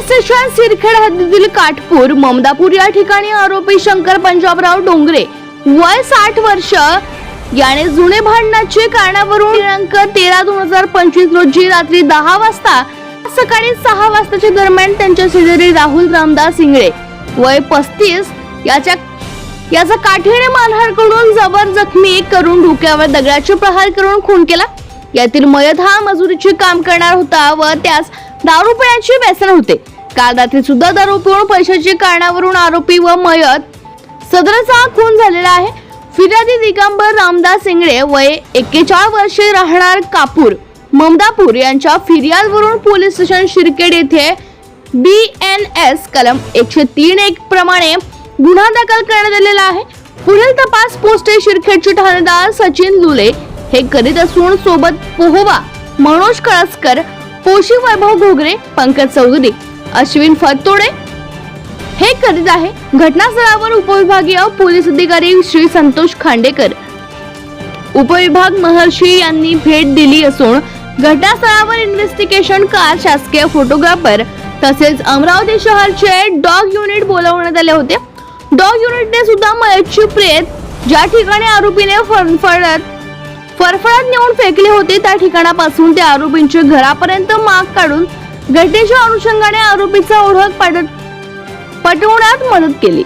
Station सिरखेड हद्दीतील काटपूर ममदापूर या ठिकाणी आरोपी शंकर पंजाबराव डोंगरे वय साठ वर्ष याने जुने भांडणाचे कारणावरून दिनांक तेरा दोन हजार पंचवीस रोजी रात्री दहा वाजता सकाळी सहा वाजताच्या दरम्यान त्यांच्या शेजारी राहुल रामदास इंगळे वय पस्तीस याच्या याचा काठीने मारहाण करून जबर जखमी करून डोक्यावर दगडाचे प्रहार करून खून केला. यातील मयत हा मजुरीचे काम करणार होता व त्यास दारू पिण्याचे व्यसन होते. काल रात्री सुद्धा दारू पिऊन कारणावरून आरोपी व मयत सदरचा खून झालेला आहे. फिर्यादी दिगंबर रामदास इंगळे वय एक्केचाळ वर्षे राहणार कापूर ममदापूर यांच्या फिर्यादवरून पोलीस स्टेशन शिरकेड येथे बी एन एस कलम एकशे तीन एक प्रमाणे गुन्हा दाखल करण्यात आलेला आहे. पुढील तपास पोस्टे शिरखेडचे ठाणेदार सचिन लुले हे करीत असून सोबत पोहोवा मनोज कळसकर पोशी वैभव घोगरे पंकज चौधरी. अश्विन फतोडे. हे करीत आहे? घटनास्थळावर उपविभागीय पोलीस अधिकारी श्री संतोष खांडेकर. उपविभाग महर्षी यांनी भेट दिली असून घटनास्थळावर इन्व्हेस्टिगेशन कार शासकीय फोटोग्राफर तसेच अमरावती शहरचे डॉग युनिट बोलावण्यात आले होते. डॉग युनिटने सुद्धा मयतची प्रेत ज्या ठिकाणी आरोपीने फरफडत फरफडत नेऊन फेकले होते त्या ठिकाणापासून त्या आरोपींचे घरापर्यंत माग काढून घटनेच्या अनुषंगाने आरोपीचा ओळख पटत पटवण्यात मदत केली.